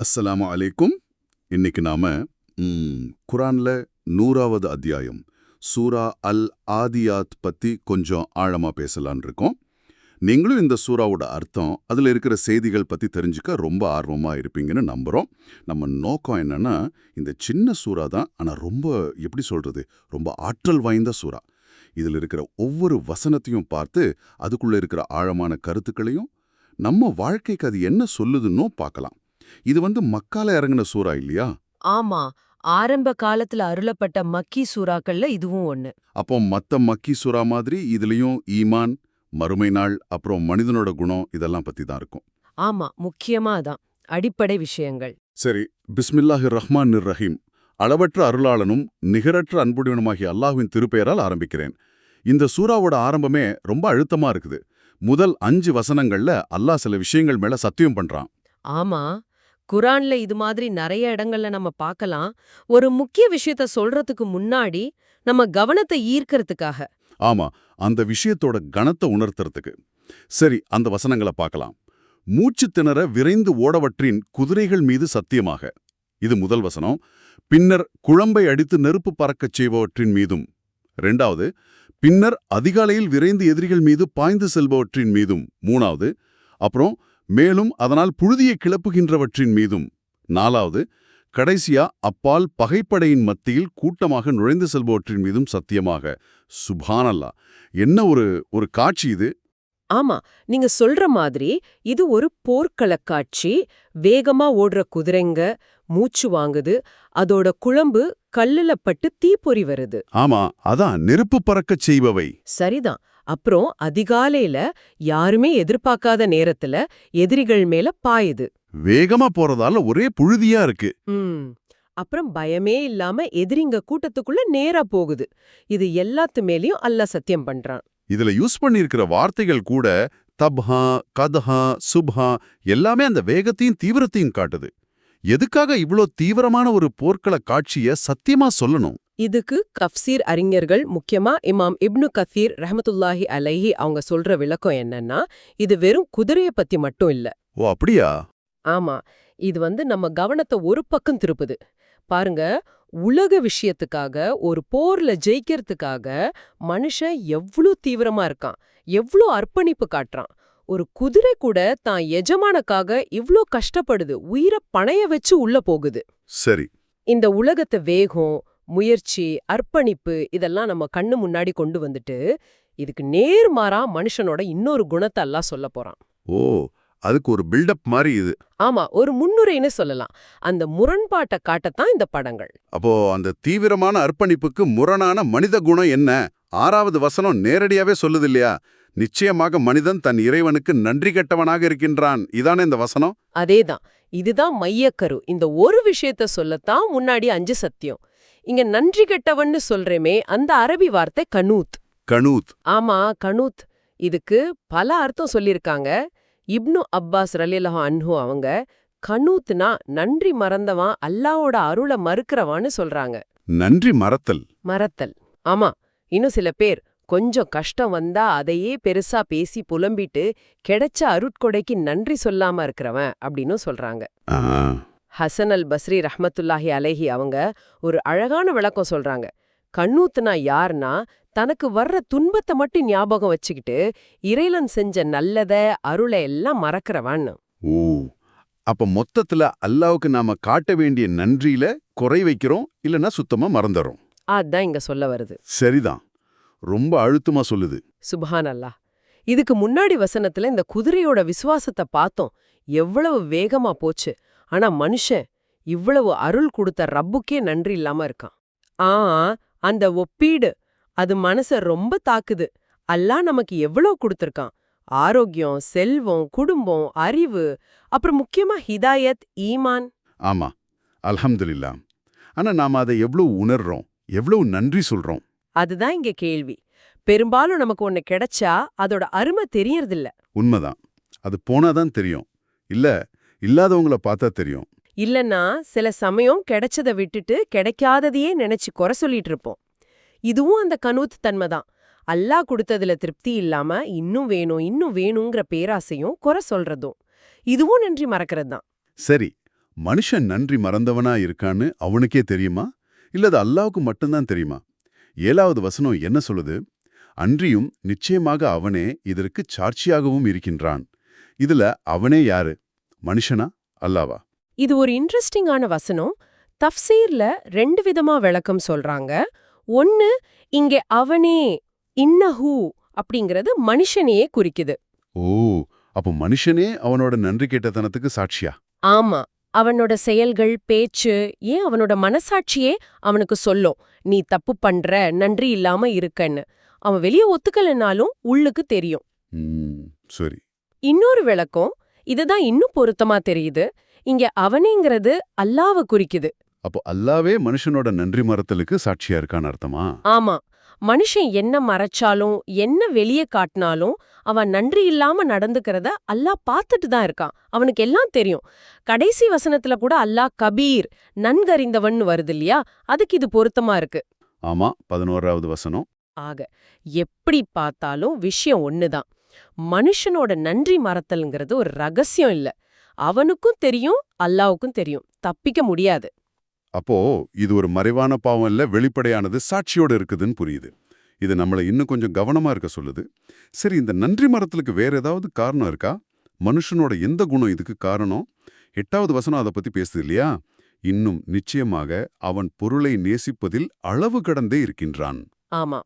அஸ்ஸலாமு அலைக்கும். இன்னைக்கு நாம குரான்ல நூறாவது அத்தியாயம் சூரா அல் ஆதியாத் பத்தி கொஞ்சம் ஆழமா பேசலாம்னு இருக்கோம். நீங்களும் இந்த சூறாவோட அர்த்தம் அதுல இருக்கிற செய்திகள் பத்தி தெரிஞ்சுக்க ரொம்ப ஆர்வமா இருப்பீங்கன்னு நம்புறோம். நம்ம நோக்கம் என்னன்னா இந்த சின்ன சூறா தான் ஆனா ரொம்ப எப்படி சொல்றது ரொம்ப ஆற்றல் வாய்ந்த சூறா. இதுல இருக்கிற ஒவ்வொரு வசனத்தையும் பார்த்து அதுக்குள்ள இருக்கிற ஆழமான கருத்துக்களையும் நம்ம வாழ்க்கைக்கு அது என்ன சொல்லுதுன்னும் பார்க்கலாம். இது வந்து மக்கால இறங்கின சூறா இல்லையா? ஆமா. ஆரம்ப காலத்துல அருளப்பட்ட மக்கி சூறாக்கள்ல இதுவும் ஒண்ணு. அப்போ மத்த மக்கி சூறா மாதிரி இதுலயும் ஈமான் மறுமை நாள் அப்புறம் மனிதனோட குணம் இதெல்லாம் பத்தி தான் இருக்கும். ஆமா முக்கியமா அதான். அடிப்படை விஷயங்கள். சரி பிஸ்மில்லாஹிர் ரஹ்மான் நிர் ரஹீம். அளவற்ற அருளாளனும் நிகரற்ற அன்புடையனுமாகிய அல்லாஹ்வின் திருப்பெயரால் ஆரம்பிக்கிறேன். இந்த சூறாவோட ஆரம்பமே ரொம்ப அழுத்தமா இருக்குது. முதல் அஞ்சு வசனங்கள்ல அல்லாஹ் சில விஷயங்கள் மேல சத்தியம் பண்றான். ஆமா. குரான்ல இது மாதிரி நிறைய இடங்கள்ல நம்ம பார்க்கலாம். ஒரு முக்கிய விஷயத்த சொல்றதுக்கு முன்னாடி நம்ம கவனத்தை ஈர்க்கறதுக்காக. ஆமா அந்த விஷயத்தோட கணத்தை உணர்த்துறதுக்கு. சரி அந்த வசனங்களை பார்க்கலாம். மூச்சு திணற விரைந்து ஓடவற்றின் குதிரைகள் மீது சத்தியமாக. இது முதல் வசனம். பின்னர் குழம்பை அடித்து நெருப்பு பறக்கச் செய்பவற்றின் மீதும். ரெண்டாவது பின்னர் அதிகாலையில் விரைந்து எதிரிகள் மீது பாய்ந்து செல்பவற்றின் மீதும். மூணாவது அப்புறம் மேலும் அதனால் புழுதியை கிளப்புகின்றவற்றின் மீதும். நாலாவது கடைசியா அப்பால் பகைப்படையின் மத்தியில் கூட்டமாக நுழைந்து செல்பவற்றின் மீதும் சத்தியமாக. சுபானல்லா என்ன ஒரு ஒரு காட்சி இது? ஆமா நீங்க சொல்ற மாதிரி இது ஒரு போர்க்களக் காட்சி வேகமா ஓடுற குதிரைங்க மூச்சு வாங்குது அதோட குழம்பு கல்லுல பட்டு தீப்பொறி வருது. ஆமா அதான் நெருப்பு பறக்கச் செய்பவை. சரிதான் அப்புறம் அதிகாலையில யாருமே எதிர்பார்க்காத நேரத்துல எதிரிகள் மேல பாயுது. வேகமா போறதால ஒரே புழுதியா இருக்கு. அப்புறம் பயமே இல்லாம எதிரிங்க கூட்டத்துக்குள்ள நேரா போகுது. இது எல்லாத்து மேலயும் அல்லாஹ் சத்தியம் பண்றான். இதுல யூஸ் பண்ணியிருக்கிற வார்த்தைகள் கூட தப்ஹா கதஹா சுப்ஹா எல்லாமே அந்த வேகத்தையும் தீவிரத்தையும் காட்டுது. எதுக்காக இவ்ளோ தீவிரமான ஒரு போர்க்கள காட்சிய சத்தியமா சொல்லணும்? இதுக்கு கஃப்சீர் அறிஞர்கள் முக்கியமா இமாம் இப்னு கதீர் ரஹமத்துல்லாஹி அலைஹி அவங்க சொல்ற விளக்கம் என்னன்னா இது வெறும் குதிரைய பத்தி மட்டும் இல்ல. ஓ அப்படியா? ஆமா இது வந்து நம்ம கவனத்தை ஒரு பக்கம் திருப்புது. பாருங்க உலக விஷயத்துக்காக ஒரு போர்ல ஜெயிக்கிறதுக்காக மனுஷன் எவ்ளோ தீவிரமா இருக்கான் எவ்ளோ அர்ப்பணிப்பு காட்டுறான். ஒரு குதிரை கூட தான் எஜமானக்காக இவ்ளோ கஷ்டப்படுது உயிரை பணைய வச்சு உள்ள போகுது. சரி. இந்த உலகத்தை வேகம் முயற்சி அர்ப்பணிப்பு இதெல்லாம் நம்ம கண்ணு முன்னாடி கொண்டு வந்துட்டு இதுக்கு நேர்மாறா மனுஷனோட இன்னொரு குணத்தை எல்லாம் சொல்ல போறான். ஓ அதுக்கு ஒரு பில்டப் மாதிரி இது. ஆமா ஒரு முன்னுரைன்னு சொல்லலாம். அந்த முரண்பாட்டை காட்டத்தான் இந்த படங்கள். அப்போ அந்த தீவிரமான அர்ப்பணிப்புக்கு முரணான மனித குணம் என்ன? ஆறாவது வசனம் நேரடியாவே சொல்லுது இல்லையா? நிச்சயமாக மனிதன் தன் இறைவனுக்கு நன்றி கெட்டவனாக இருக்கின்றான். இதானே இந்த வசனம்? அதேதான். இதுதான் மையக்கரு. இந்த ஒரு விஷயத்த சொல்லத்தான் முன்னாடி அஞ்சு சத்தியம். இங்க நன்றி கெட்டவன்னு சொல்றேமே அந்த அரபி வார்த்தை கனூத். கனூத். ஆமா கனூத். இதுக்கு பல அர்த்தம் சொல்லிருக்காங்க இப்னு அப்பாஸ் ரலிலஹு அன்ஹு அவங்க கனூத்னா நன்றி மறந்தவன் அல்லாவோட அருளை மறுக்கிறவான்னு சொல்றாங்க. நன்றி மறத்தல். மறத்தல். ஆமா இன்னும் சில பேர் கொஞ்சம் கஷ்டம் வந்தா அதையே பெருசா பேசி புலம்பிட்டு கிடைச்ச அருட்கொடைக்கு நன்றி சொல்லாம இருக்கிறவன் அப்படின்னு சொல்றாங்க. ஹசன் அல் பஸ்ரி ரஹ்மத்துல்லாஹி அலைஹி அவங்க ஒரு அழகான விளக்கம் சொல்றாங்க. கண்ணூத்துனா யார்னா தனக்கு வர்ற துன்பத்தை மட்டும் ஞாபகம் வச்சுக்கிட்டு இறைலன் செஞ்ச நல்லத அருளை எல்லாம் மறக்கிறவன் ஓ அப்ப மொத்தத்துல அல்லாவுக்கு நாம காட்ட வேண்டிய நன்றியில குறை வைக்கிறோம் இல்லனா சுத்தமா மறந்துறோம். அதான் இங்க சொல்ல வருது. சரிதான். ரொம்ப அழுத்தமா சொல்லுது. சுபஹான் அல்லாஹ் இதுக்கு முன்னாடி வசனத்துல இந்த குதிரையோட விசுவாசத்தை பார்த்தோம். எவ்வளவு வேகமா போச்சு. ஆனா மனுஷன் இவ்வளவு அருள் கொடுத்த ரப்புக்கே நன்றி இல்லாம இருக்கான். ஆ அந்த ஒப்பீடு அது மனச ரொம்ப தாக்குது. அல்லாஹ் நமக்கு எவ்வளவு கொடுத்திருக்கான். ஆரோக்கியம் செல்வம் குடும்பம் அறிவு அப்புறம் முக்கியமா ஹிதாயத் ஈமான். ஆமா அல்ஹம்துலில்லா. ஆனா நாம அதை எவ்வளவு உணர்றோம் எவ்வளவு நன்றி சொல்றோம். அதுதான் இங்க கேள்வி. பெரும்பாலும் நமக்கு ஒண்ணு கிடைச்சா அதோட அருமை தெரியறதில்ல. உண்மைதான். அது போனாதான் தெரியும். இல்ல இல்லாதவங்கள பார்த்தா தெரியும். இல்லன்னா சில சமயம் கிடைச்சத விட்டுட்டு கிடைக்காததையே நினைச்சு குறை சொல்லிட்டு இருப்போம். இதுவும் அந்த கனூத் தன்மைதான் அல்லாஹ் கொடுத்ததுல திருப்தி இல்லாம இன்னும் வேணும் இன்னும் வேணுங்கிற பேராசையும் குறை சொல்றதும். இதுவும் நன்றி மறக்கிறது தான். சரி மனுஷன் நன்றி மறந்தவனா இருக்கான்னு அவனுக்கே தெரியுமா? இல்ல அது அல்லாவுக்கு மட்டும்தான் தெரியுமா? ஏழாவது வசனம் என்ன சொல்லுது? அன்றியும் நிச்சயமாக அவனே இதற்கு சாட்சியாகவும் இருக்கின்றான். இதுல அவனே யாரு? மனுஷனா அல்லாவா? இது ஒரு இன்ட்ரெஸ்டிங்கான வசனம். தஃப்சீர்ல ரெண்டு விதமா விளக்கம் சொல்றாங்க. ஒன்னு இங்கே அவனே இன்னஹூ அப்படிங்கிறது மனுஷனையே குறிக்குது. ஓ அப்போ மனுஷனே அவனோட நன்றி கேட்டத்தனத்துக்கு சாட்சியா? ஆமா அவனோட செயல்கள் பேச்சு ஏன் அவனோட மனசாட்சியே அவனுக்கு சொல்லும். நீ தப்பு பண்ற நன்றி இல்லாம இருக்கன்னு. அவன் வெளியே ஒத்துக்கலைனாலும் உள்ளுக்கு தெரியும். சரி. இன்னொரு விளக்கம் இதுதான் இன்னும் பொருத்தமா தெரியுது. இங்க அவனேங்கிறது அல்லாவ குறிக்குது. அப்போ அல்லாவே மனுஷனோட நன்றி மறத்தலுக்கு சாட்சியா இருக்கான்னு அர்த்தமா? ஆமா. மனுஷன் என்ன மறைச்சாலும் என்ன வெளியே காட்டினாலும் அவன் நன்றி இல்லாம நடந்துக்கிறத அல்லாஹ் பார்த்துட்டு தான் இருக்கான். அவனுக்கு எல்லாம் தெரியும். கடைசி வசனத்துல கூட அல்லாஹ் கபீர் நன்கறிந்தவன் வருது இல்லையா? அதுக்கு இது பொருத்தமா இருக்கு. ஆமா பதினோராவது வசனம். ஆக எப்படி பார்த்தாலும் விஷயம் ஒண்ணுதான். மனுஷனோட நன்றி மறத்தல்ங்கிறது ஒரு ரகசியம் இல்ல. அவனுக்கும் தெரியும் அல்லாவுக்கும் தெரியும். தப்பிக்க முடியாது. அப்போ இது ஒரு மறைவான பாவம் இல்ல வெளிப்படையானது சாட்சியோட இருக்குதுன்னு புரியுது. இது நம்மள இன்னும் கொஞ்சம் கவனமா இருக்க சொல்லுது. சரி இந்த நன்றி மரத்துக்கு வேற ஏதாவது காரணம் இருக்கா? மனுஷனோட எந்த குணம் இதுக்கு காரணம்? எட்டாவது வசனம் அதை பத்தி பேசுது இல்லையா? இன்னும் நிச்சயமாக அவன் பொருளை நேசிப்பதில் அளவு கடந்தே இருக்கின்றான். ஆமா.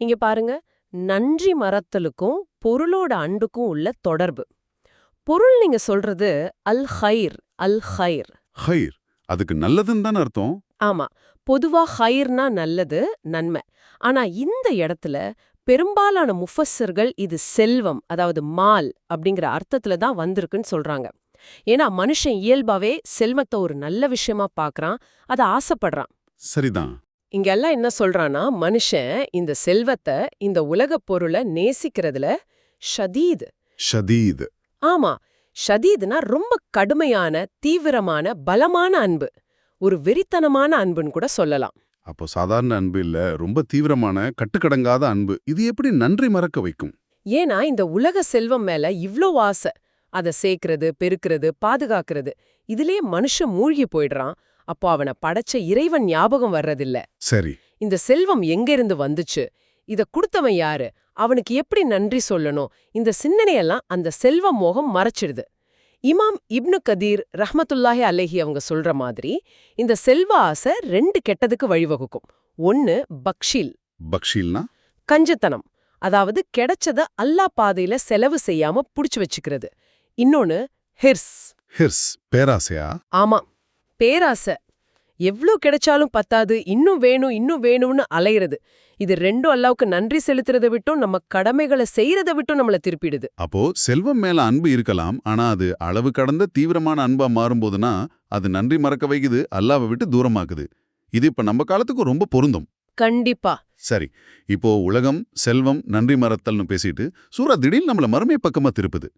இங்க பாருங்க நன்றி மறத்தலுக்கும் பொருளோட அன்புக்கும் உள்ள தொடர்பு. பொருள் நீங்க சொல்றது அல் ஹைர் அல் ஹைர். ஹைர் அதுக்கு நல்லதுன்னு தானே அர்த்தம்? ஆமா பொதுவா ஹைர்னா நல்லது நன்மை. ஆனா இந்த இடத்துல பெரும்பாலான முஃபஸ்ஸர்கள் இது செல்வம் அதாவது மால் அப்படிங்கிற அர்த்தத்துல தான் வந்திருக்குன்னு சொல்றாங்க. ஏன்னா மனுஷன் இயல்பாவே செல்வத்தை ஒரு நல்ல விஷயமா பார்க்கறான் அதை ஆசைப்படுறான். சரிதான். இங்க எல்லாம் என்ன சொல்றான்னா மனுஷன் இந்த செல்வத்தை இந்த உலகப் பொருளை நேசிக்கிறதுல ஷதீத். ஷதீத். ஆமா ஷதீத்னா ரொம்ப கடுமையான தீவிரமான பலமான அன்பு. ஒரு வெறித்தனமான அன்புன்னு கூட சொல்லலாம். அப்போ சாதாரண அன்பு இல்ல ரொம்ப தீவிரமான கட்டுக்கடங்காத அன்பு. இது எப்படி நன்றி மறக்க வைக்கும்? ஏன்னா இந்த உலக செல்வம் மேல இவ்ளோ ஆசை. அதை சேர்க்கறது பெருக்கிறது பாதுகாக்கிறது. இதுலயே மனுஷன் மூழ்கி போயிடுறான். அப்போ அவனை படைச்ச இறைவன் ஞாபகம் வர்றதில்ல. சரி. இந்த செல்வம் எங்கிருந்து வந்துச்சு? இத கொடுத்தவன் யாரு? அவனுக்கு எப்படி நன்றி சொல்லணும்? இந்த சிந்தனையெல்லாம் அந்த செல்வ மோகம் மறைச்சிடுது இமாம் இப்னு கதீர் ரஹ்மத்துல்லாஹி அலைஹி அவங்க சொல்ற மாதிரி இந்த செல்வ ஆசை ரெண்டு கெட்டதுக்கு வழிவகுக்கும். ஒன்னு பக்ஷில். பக்ஷீல்னா? கஞ்சத்தனம். அதாவது கிடைச்சத அல்லா பாதையில செலவு செய்யாம புடிச்சு வச்சுக்கிறது. இன்னொன்னு ஹிர்ஸ். ஹிர்ஸ். பேராசையா? ஆமா. பேராசை. எவ்ளோ கிடைச்சாலும் பத்தாது இன்னும் வேணும் இன்னும் வேணும்னு அலையிறது. இது ரெண்டும் அல்லாவுக்கு நன்றி செலுத்துறதை விட்டும் நம்ம கடமைகளை செய்யறதை விட்டும் நம்மள திருப்பிடுது. அப்போ செல்வம் மேல அன்பு இருக்கலாம் ஆனா அது அளவு கடந்த தீவிரமான அன்பா மாறும்போதுனா அது நன்றி மறக்க வைக்குது அல்லாவை விட்டு தூரமாக்குது. இது இப்ப நம்ம காலத்துக்கு ரொம்ப பொருந்தும். கண்டிப்பா. சரி இப்போ உலகம் செல்வம் நன்றி மறத்தல்னு பேசிட்டு சூரா திடீர்னு நம்மள மறுமை பக்கமா திருப்புது.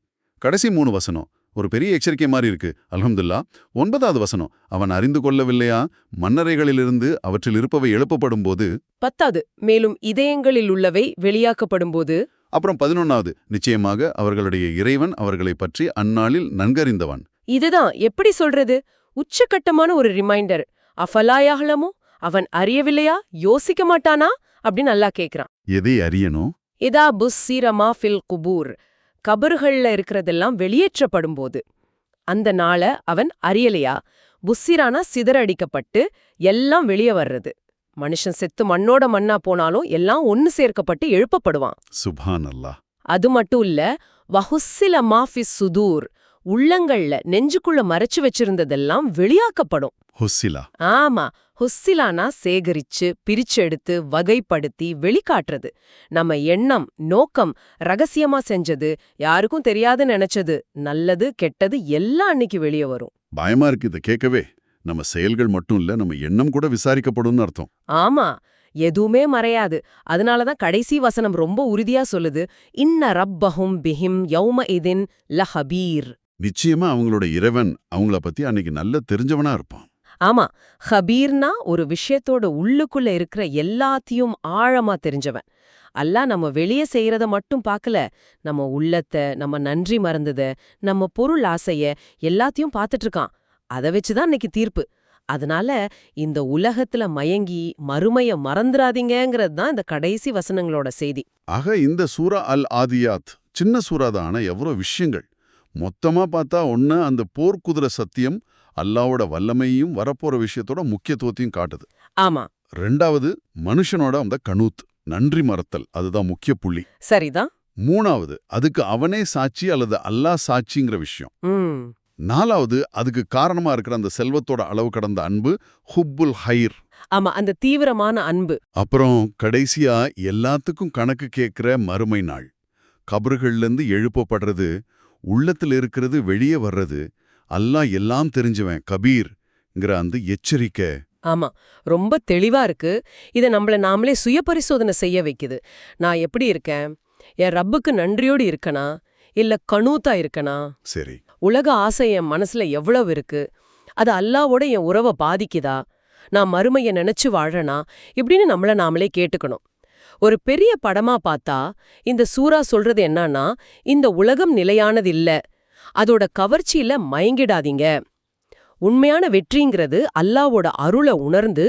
கடைசி மூணு வசனம் ஒரு பெரிய எச்சரிக்கை மாதிரி இருக்கு. அல்ஹம்துல்லா ஒன்பதாவது வசனம் அவன் அறிந்து கொள்ளவில்லையா? மன்னரைகளிலிருந்து அவற்றில் இருப்பவை எழுப்பப்படும் போது பத்தாது மேலும் இதயங்களில் உள்ளவை வெளியாக்கப்படும்போது? அப்புறம் பதினொன்னாவது நிச்சயமாக அவர்களுடைய இறைவன் அவர்களை பற்றி அந்நாளில் நன்கறிந்தவன். இதுதான் எப்படி சொல்றது? உச்சக்கட்டமான ஒரு ரிமைண்டர் அஃபலாயாகலமோ அவன் அறியவில்லையா? யோசிக்க மாட்டானா? அப்படின்னு நல்லா கேக்குறான். எதை அறியணும்? இதா புஸ்ஸிரமா ஃபில் குபூர். கபறுகள்ல இருக்கிறதெல்லாம் வெளியேற்றப்படும்போது அந்த நாள அவன் அறியலையா புஸ்ஸிரானா சிதறடிக்கப்பட்டு எல்லாம் வெளியே வர்றது. மனுஷன் செத்து மண்ணோட மண்ணா போனாலும் எல்லாம் ஒன்னு சேர்க்கப்பட்டு எழுப்பப்படுவான். சுபான் அல்லாஹ் அது மட்டும் இல்ல வஹுஸ்ஸில மாஃபிஸ் சுதூர் உள்ளங்கள்ல நெஞ்சுக்குள்ள மறைச்சு வச்சிருந்ததெல்லாம் வெளியாக்கப்படும். ஹுஸ்ஸிலா ஆமா ஹுஸ்ஸிலானா சேகரிச்சு பிரிச்செடுத்து வகைப்படுத்தி வெளிக்காட்டுறது. நம்ம எண்ணம் நோக்கம் ரகசியமா செஞ்சது யாருக்கும் தெரியாது நினைச்சது நல்லது கெட்டது எல்லாம் அன்னைக்கு வெளியே வரும். பயமா இருக்கு இதை கேட்கவே. நம்ம செயல்கள் மட்டும் இல்ல நம்ம எண்ணம் கூட விசாரிக்கப்படும்னு அர்த்தம். ஆமா எதுவுமே மறையாது. அதனாலதான் கடைசி வசனம் ரொம்ப உறுதியா சொல்லுது. இன்ன ரப்பஹும் பிஹிம் யௌம இதின் லஹபீர். நிச்சயமா அவங்களோட இறைவன் அவங்கள பத்தி அன்னைக்கு நல்ல தெரிஞ்சவனா இருப்பான். ஆமா ஹபீர்னா ஒரு விஷயத்தோட உள்ளுக்குள்ள இருக்கிற எல்லாத்தையும் ஆழமா தெரிஞ்சவன். அல்லாஹ் நம்ம வெளியே செய்யறத மட்டும் பார்க்கல நம்ம உள்ளத்தை நம்ம நன்றி மறந்தத நம்ம பொருள் ஆசைய எல்லாத்தையும் பார்த்துட்டு இருக்கான். அத வச்சுதான் இன்னைக்கு தீர்ப்பு. அதனால இந்த உலகத்துல மயங்கி மறுமைய மறந்துடாதீங்கங்கிறது தான் இந்த கடைசி வசனங்களோட செய்தி. ஆக இந்த சூரா அல் ஆதியாத் சின்ன சூறா தான்? எவ்வளோ விஷயங்கள். மொத்தமா பார்த்தா ஒண்ணு அந்த போர்க்குதிரை சத்தியம் அல்லாவோட வல்லமையும் வரப்போற விஷயத்தோட முக்கியத்துவத்தையும் காட்டுது. ஆமா. ரெண்டாவது மனுஷனோட அந்த கனூத் நன்றி மறத்தல் அதுதான் முக்கிய புள்ளி. சரிதான் மூணாவது அதுக்கு அவனே சாட்சி அல்லது அல்லாஹ் சாட்சிங்கிற விஷயம். நாலாவது அதுக்கு காரணமா இருக்கிற அந்த செல்வத்தோட அளவு கடந்த அன்பு ஹுப்புல் ஹைர். ஆமா அந்த தீவிரமான அன்பு. அப்புறம் கடைசியா எல்லாத்துக்கும் கணக்கு கேட்கிற மறுமை நாள். கபறுகள்லேருந்து எழுப்பப்படுறது உள்ளத்துல இருக்கிறது வெளியே வர்றது அல்லாஹ் எல்லாம் தெரிஞ்சவன் கபீர்ங்கிற அந்த எச்சரிக்கை. ஆமா ரொம்ப தெளிவா இருக்கு. இத நம்மள நாமளே சுய பரிசோதனை செய்ய வைக்குது. நான் எப்படி இருக்கேன்? என் ரப்புக்கு நன்றியோடு இருக்கனா? இல்ல கனூத்தா இருக்கனா? சரி. உலக ஆசை என் மனசுல எவ்வளவு இருக்கு? அது அல்லாவோட என் உறவை பாதிக்குதா? நான் மறுமைய நினைச்சு வாழனா இப்படின்னு நம்மள நாமளே கேட்டுக்கணும். ஒரு பெரிய படமா பார்த்தா இந்த சூரா சொல்றது என்னன்னா இந்த உலகம் நிலையானது இல்ல. அதோட கவர்ச்சியில மயங்கிடாதீங்க. உண்மையான வெற்றிங்கிறது அல்லாவோட அருளை உணர்ந்து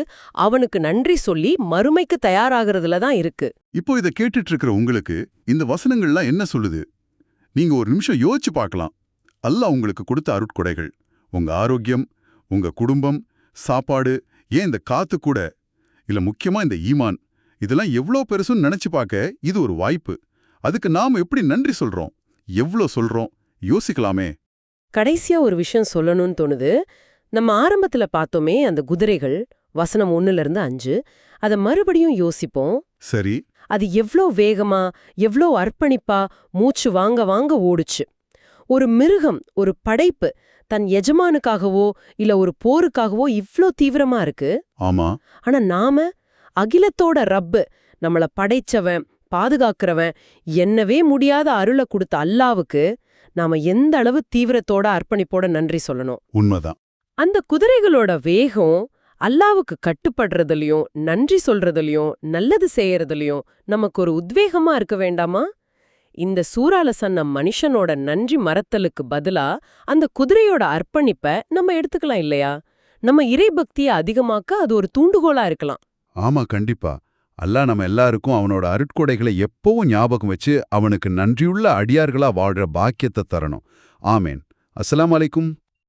அவனுக்கு நன்றி சொல்லி மறுமைக்கு தயாராகிறதுல தான் இருக்கு. இப்போ இதை கேட்டுட்டு இருக்கிற உங்களுக்கு இந்த வசனங்கள்லாம் என்ன சொல்லுது? நீங்க ஒரு நிமிஷம் யோசிச்சு பார்க்கலாம். அல்லாஹ் உங்களுக்கு கொடுத்த அருட்கொடைகள். உங்க ஆரோக்கியம் உங்க குடும்பம் சாப்பாடு ஏன் இந்த காத்து கூட? இல்ல முக்கியமா இந்த ஈமான் இதெல்லாம் எவ்வளோ பெருசுன்னு நினைச்சு பார்க்க இது ஒரு வாய்ப்பு. அதுக்கு நாம எப்படி நன்றி சொல்றோம்? எவ்வளோ சொல்றோம்? யோசிக்கலாமே. கடைசியா ஒரு விஷயம் சொல்லணும்னு தோணுது. நம்ம ஆரம்பத்துல பார்த்தோமே அந்த குதிரைகள் வசனம் ஒண்ணுல இருந்து அஞ்சு. அத மறுபடியும் யோசிப்போம். சரி. அது எவ்ளோ வேகமா எவ்ளோ அர்ப்பணிப்பா மூச்சு வாங்க வாங்க ஓடுச்சு. ஒரு மிருகம் ஒரு படைப்பு தன் எஜமானுக்காகவோ இல்ல ஒரு போருக்காகவோ இவ்ளோ தீவிரமா இருக்கு. ஆமா. ஆனா நாம அகிலத்தோட ரப்பு நம்மள படைச்சவன் பாதுகாக்கிறவன் என்னவே முடியாத அருளை கொடுத்த அல்லாவுக்கு நாம எந்த அளவு தீவிரத்தோட அர்ப்பணிப்போட நன்றி சொல்லணும். உண்மைதான். அந்த குதிரைகளோட வேகம் அல்லாவுக்கு கட்டுப்படுறதுலயும் நன்றி சொல்றதுலயும் நல்லது செய்யறதுலயும் நமக்கு ஒரு உத்வேகமா இருக்க வேண்டாமா? இந்த சூறால சொன்ன மனுஷனோட நன்றி மறத்தலுக்கு பதிலா அந்த குதிரையோட அர்ப்பணிப்ப நம்ம எடுத்துக்கலாம் இல்லையா? நம்ம இறைபக்தியை அதிகமாக்க அது ஒரு தூண்டுகோலா இருக்கலாம். ஆமா கண்டிப்பா. அல்லாஹ் நம்ம எல்லாருக்கும் அவனோட அருட்கொடைகளை எப்பவும் ஞாபகம் வச்சு அவனுக்கு நன்றியுள்ள அடியார்களா வாழ்ற பாக்கியத்தை தரணும். ஆமேன். அஸ்லாம் அலைக்கும்.